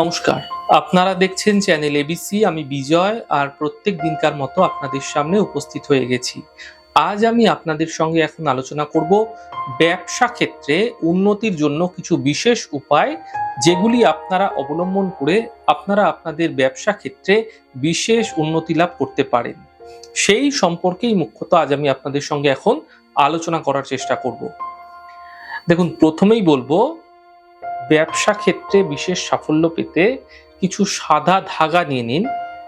নমস্কার। আপনারা দেখছেন চ্যানেল এবিসি আমি বিজয়, আর প্রত্যেক দিনকার মতো আপনাদের সামনে উপস্থিত হয়ে গেছি। আজ আমি আপনাদের সঙ্গে এখন আলোচনা করব ব্যবসা ক্ষেত্রে উন্নতির জন্য কিছু বিশেষ উপায়, যেগুলি আপনারা অবলম্বন করে আপনারা আপনাদের ব্যবসা ক্ষেত্রে বিশেষ উন্নতি লাভ করতে পারেন। সেই সম্পর্কেই মুখ্যত আজ আমি আপনাদের সঙ্গে এখন আলোচনা করার চেষ্টা করব। দেখুন, প্রথমেই বলব ব্যবসা ক্ষেত্রে বিশেষ সাফল্য পেতে কিছু সাদা ধাগা নিয়ে নিন।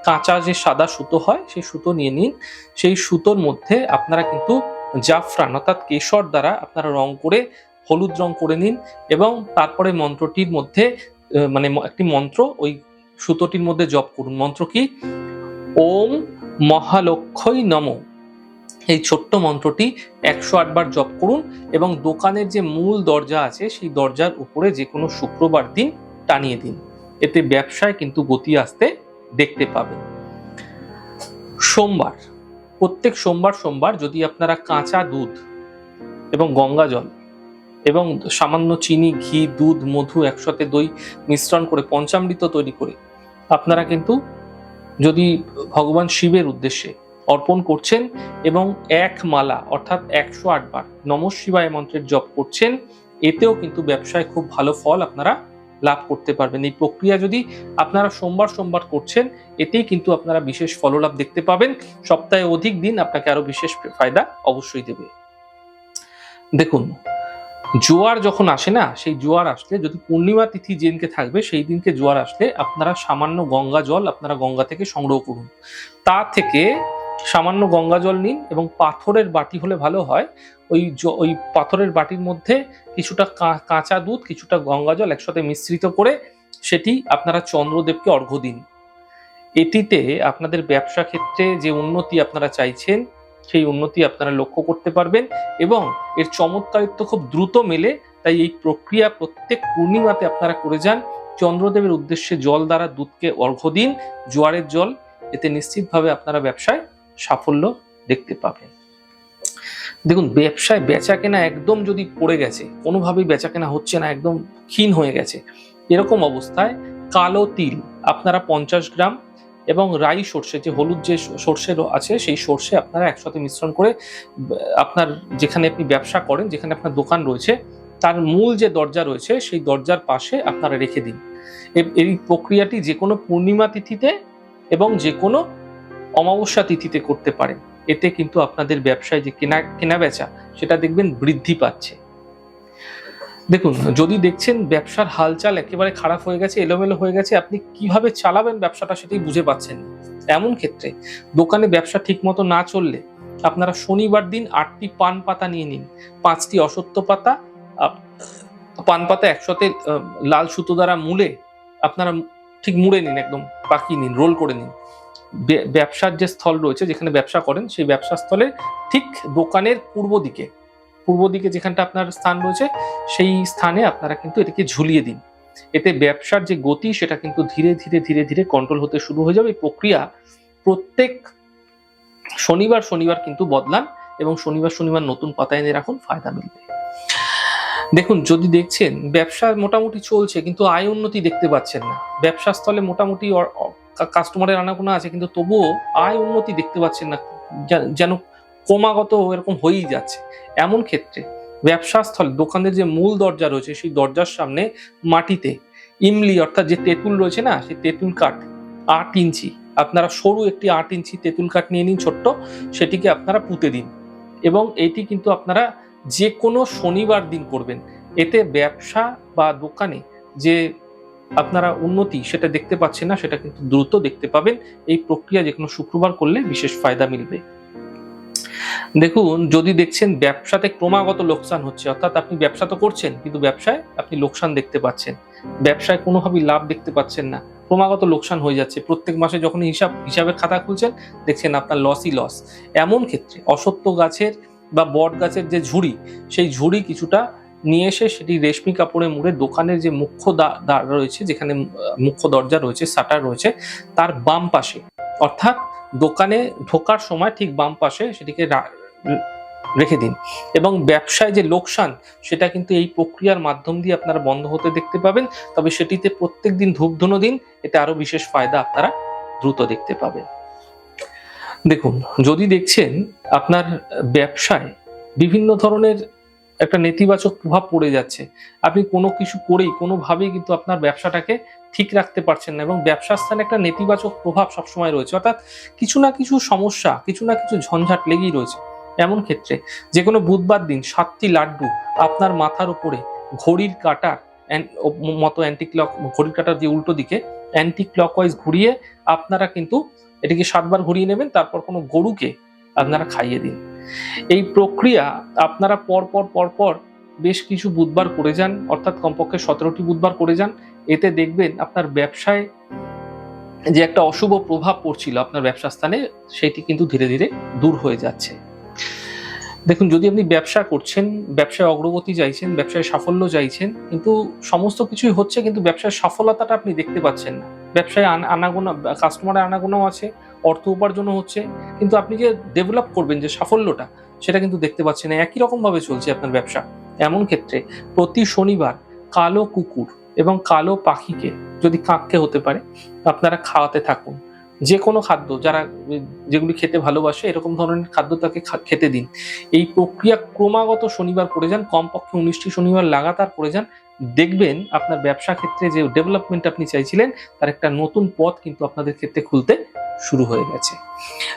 কাঁচা যে সাদা সুতো হয় সেই সুতো নিয়ে নিন। সেই সুতোর মধ্যে আপনারা কিন্তু জাফরান অর্থাৎ কেশর দ্বারা আপনারা রং করে, হলুদ রং করে নিন এবং তারপরে মন্ত্রটির মধ্যে মানে একটি মন্ত্র, ওই সুতোটির মধ্যে জপ করুন। মন্ত্র কি? ওম মহালক্ষই নম। এই ছোট্ট মন্ত্রটি একশো আটবার জপ করুন এবং দোকানের যে মূল দরজা আছে, সেই দরজার উপরে যে কোনো শুক্রবার দিন টানিয়ে দিন। এতে ব্যবসায় কিন্তু গতি আসতে দেখতে পাবেন। সোমবার, প্রত্যেক সোমবার সোমবার যদি আপনারা কাঁচা দুধ এবং গঙ্গা জল এবং সামান্য চিনি, ঘি, দুধ, মধু একসাথে দই মিশ্রণ করে পঞ্চামৃত তৈরি করে, আপনারা কিন্তু যদি ভগবান শিবের উদ্দেশ্যে অর্পণ করছেন এবং এক মালা, অর্থাৎ একশো আটবার নম শিবায় মন্ত্রের জপ করছেন, এতেও কিন্তু ব্যবসায় খুব ভালো ফল আপনারা লাভ করতে পারবেন। এই প্রক্রিয়া যদি আপনারা সোমবার সোমবার করছেন, এতেই কিন্তু আপনারা বিশেষ ফললাভ দেখতে পাবেন। সপ্তাহে অধিক দিন আপনাকে আরও বিশেষ ফায়দা অবশ্যই দেবে। দেখুন, জোয়ার যখন আসে না, সেই জোয়ার আসলে যদি পূর্ণিমা তিথি যেদিনকে থাকবে, সেই দিনকে জোয়ার আসলে আপনারা সামান্য গঙ্গা জল আপনারা গঙ্গা থেকে সংগ্রহ করুন। তা থেকে সামান্য গঙ্গা জল নিন এবং পাথরের বাটি হলে ভালো হয়। ওই ওই পাথরের বাটির মধ্যে কিছুটা কাঁচা দুধ, কিছুটা গঙ্গা জল একসাথে মিশ্রিত করে সেটি আপনারা চন্দ্রদেবকে অর্ঘ্য দিন। এটিতে আপনাদের ব্যবসা ক্ষেত্রে যে উন্নতি আপনারা চাইছেন, সেই উন্নতি আপনারা লক্ষ্য করতে পারবেন এবং এর চমৎকারিত্ব খুব দ্রুত মেলে, তাই এই প্রক্রিয়া প্রত্যেক পূর্ণিমাতে আপনারা করে যান। চন্দ্রদেবের উদ্দেশ্যে জল দ্বারা দুধকে অর্ঘ্য দিন, জোয়ারের জল, এতে নিশ্চিতভাবে আপনারা ব্যবসায় সাফল্য দেখতে পাবেন দেখুন, ব্যবসায় বেচা কেনা একদম যদি পড়ে গেছে, কোনোভাবেই বেচা কেনা হচ্ছে না, একদম ক্ষীণ হয়ে গেছে। এরকম অবস্থায় কালো তিল, আপনারা পঞ্চাশ গ্রাম এবং রাই সর্ষে, যে হলুদ যে সর্ষে আছে, সেই সর্ষে আপনারা একসাথে মিশ্রণ করে আপনার যেখানে আপনি ব্যবসা করেন, যেখানে আপনার দোকান রয়েছে, তার মূল যে দরজা রয়েছে, সেই দরজার পাশে আপনারা রেখে দিন। এই প্রক্রিয়াটি যে কোনো পূর্ণিমা তিথিতে এবং যে কোনো অমাবস্যা তিথিতে করতে পারেন এতে কিন্তু আপনাদের ব্যবসায় যে কেনা কেনা বেচা সেটা দেখবেন বৃদ্ধি পাচ্ছে। দেখুন, যদি দেখছেন ব্যবসার হালচাল একেবারে খারাপ হয়ে গেছে, এলোমেলো হয়ে গেছে, আপনি কীভাবে চালাবেন ব্যবসাটা সেটাই বুঝে পাচ্ছেন এমন ক্ষেত্রে দোকানে ব্যবসা ঠিকমতো না চললে আপনারা শনিবার দিন আটটি পান পাতা নিয়ে নিন। পাঁচটি অসত্য পাতা পান পাতা একসাথে লাল সুতো দ্বারা মুলে আপনারা ঠিক মুড়ে নিন একদম, পাকিয়ে নিন, রোল করে নিন। ব্যবসার যে স্থল রয়েছে, যেখানে ব্যবসা করেন, সেই ব্যবসা স্থলে ঠিক দোকানের পূর্ব দিকে পূর্ব দিকে যেখানটা আপনার স্থান রয়েছে, সেই স্থানে আপনারা কিন্তু এটাকে ঝুলিয়ে দিন। এতে ব্যবসার যে গতি, সেটা কিন্তু ধীরে ধীরে ধীরে ধীরে কন্ট্রোল হতে শুরু হয়ে যাবে। এই প্রক্রিয়া প্রত্যেক শনিবার শনিবার কিন্তু বদলান এবং শনিবার শনিবার নতুন পাতা এনে রাখুন, ফায়দা মিলবে। দেখুন, যদি দেখছেন, ব্যবসা মোটামুটি চলছে, কিন্তু আয় উন্নতি দেখতে পাচ্ছেন না। ব্যবসা স্থলে মোটামুটি কাস্টমারের আনাগোনা আছে, কিন্তু তবুও আয় উন্নতি দেখতে পাচ্ছেন না যেন ক্রমাগত এরকম হয়েই যাচ্ছে। এমন ক্ষেত্রে ব্যবসা স্থলে দোকানের যে মূল দরজা রয়েছে, সেই দরজার সামনে মাটিতে ইমলি অর্থাৎ যে তেঁতুল রয়েছে না, সেই তেঁতুল কাঠ আট ইঞ্চি, আপনারা সরু একটি আট ইঞ্চি তেঁতুল কাঠ নিয়ে নিন ছোট্ট, সেটিকে আপনারা পুঁতে দিন। এবং এটি কিন্তু আপনারা যে কোনো শনিবার দিন করবেন। এতে ব্যবসা বা দোকানে যে আপনারা উন্নতি সেটা দেখতে পাচ্ছেন না, সেটা কিন্তু দ্রুত দেখতে পাবেন। এই প্রক্রিয়া যে কোনো শুক্রবার করলে বিশেষ ফায়দা মিলবে। দেখুন, যদি দেখছেন ব্যবসাতে ক্রমাগত লোকসান হচ্ছে, অর্থাৎ আপনি ব্যবসা তো করছেন, কিন্তু ব্যবসায় আপনি লোকসান দেখতে পাচ্ছেন। ব্যবসায় কোনোভাবেই লাভ দেখতে পাচ্ছেন না। ক্রমাগত লোকসান হয়ে যাচ্ছে। প্রত্যেক মাসে যখন হিসাব হিসাবের খাতা খুলছেন, দেখছেন আপনার লসই লস এমন ক্ষেত্রে অসত্য গাছের বা বট গাছের যে ঝুড়ি, সেই ঝুড়ি কিছুটা নিয়ে এসে সেটি রেশমি কাপড়ে মুড়ে দোকানের যে মুখ্য দ্বার রয়েছে, যেখানে মুখ্য দরজা রয়েছে, শাটার রয়েছে, তার বাম পাশে। অর্থাৎ দোকানে ঢোকার সময় ঠিক বাম পাশে সেটিকে রেখে দিন। এবং ব্যবসায় যে লোকসান, সেটা কিন্তু এই প্রক্রিয়ার মাধ্যম দিয়ে আপনারা বন্ধ হতে দেখতে পাবেন। তবে সেটিতে প্রত্যেক দিন ধূপধুনো দিন, এতে আরও বিশেষ ফায়দা আপনারা দ্রুত দেখতে পাবেন। দেখুন, যদি দেখছেন আপনার ব্যবসায় বিভিন্ন ধরনের একটা নেতিবাচক প্রভাব পড়ে যাচ্ছে। আপনি কোনো কিছু করেই, কোনোভাবেই কিন্তু আপনার ব্যবসাটাকে ঠিক রাখতে পারছেন না এবং ব্যবসার স্থানে একটা নেতিবাচক প্রভাব সবসময় রয়েছে। অর্থাৎ কিছু না কিছু সমস্যা, কিছু না কিছু ঝঞ্ঝাট লেগেই রয়েছে। এমন ক্ষেত্রে যে কোনো বুধবার দিন সাতটি লাড্ডু আপনার মাথার উপরে ঘড়ির কাটার মতো অ্যান্টি ক্লক ঘড়ির কাটার যে উল্টো দিকে অ্যান্টি ক্লকওয়াইজ ঘুরিয়ে আপনারা কিন্তু এটিকে সাতবার ঘুরিয়ে নেবেন, তারপর কোনো গরুকে আপনারা খাইয়ে দিন। এই প্রক্রিয়া আপনারা পরপর পর পর পর বেশ কিছু বুধবার করে যান, অর্থাৎ কমপক্ষে সতেরোটি বুধবার করে যান। এতে দেখবেন আপনার ব্যবসায় যে একটা অশুভ প্রভাব পড়ছিল আপনার ব্যবসা স্থানে, সেটি কিন্তু ধীরে ধীরে দূর হয়ে যাচ্ছে। দেখুন, যদি আপনি ব্যবসা করছেন, ব্যবসায় অগ্রগতি চাইছেন, ব্যবসায় সাফল্য চাইছেন, কিন্তু সমস্ত কিছুই হচ্ছে, কিন্তু ব্যবসায় সফলতাটা আপনি দেখতে পাচ্ছেন না। ব্যবসায় আন- আনাগোনা কাস্টমারের আনাগোনাও আছে অর্থ উপার্জনও হচ্ছে, কিন্তু আপনি যে ডেভেলপ করবেন যে সাফল্যটা, সেটা কিন্তু দেখতে পাচ্ছেন না। একই রকম ভাবে চলছে আপনার ব্যবসা। এমন ক্ষেত্রে প্রতি শনিবার কালো কুকুর এবং কালো পাখিকে যদি কাককে হতে পারে, আপনারা খাওয়াতে থাকুন। যে কোনো খাদ্য, যারা যেগুলি খেতে ভালোবাসে, এরকম ধরনের খাদ্য তাকে খেতে দিন। এই প্রক্রিয়া ক্রমাগত শনিবার করে যান, কমপক্ষে উনিশটি শনিবার লাগাতার করে যান দেখবেন আপনার ব্যবসা ক্ষেত্রে যে ডেভেলপমেন্ট আপনি চাইছিলেন, তার একটা নতুন পথ কিন্তু আপনাদের ক্ষেত্রে খুলতে শুরু হয়ে গেছে।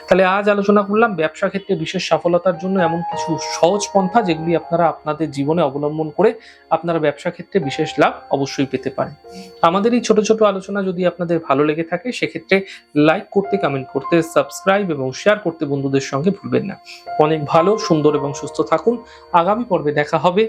তাহলে আজ আলোচনা করলাম ব্যবসা ক্ষেত্রে বিশেষ সফলতার জন্য এমন কিছু সহজ পন্থা যেগুলি আপনারা আপনাদের জীবনে অবলম্বন করে আপনারা ব্যবসা ক্ষেত্রে বিশেষ লাভ অবশ্যই পেতে পারেন। আমাদের এই ছোট ছোট আলোচনা যদি আপনাদের ভালো লেগে থাকে, সেক্ষেত্রে লাইক করতে কমেন্ট করতে সাবস্ক্রাইব এবং শেয়ার করতে বন্ধুদের সঙ্গে ভুলবেন না। অনেক ভালো, সুন্দর এবং সুস্থ থাকুন। আগামী পর্বে দেখা হবে।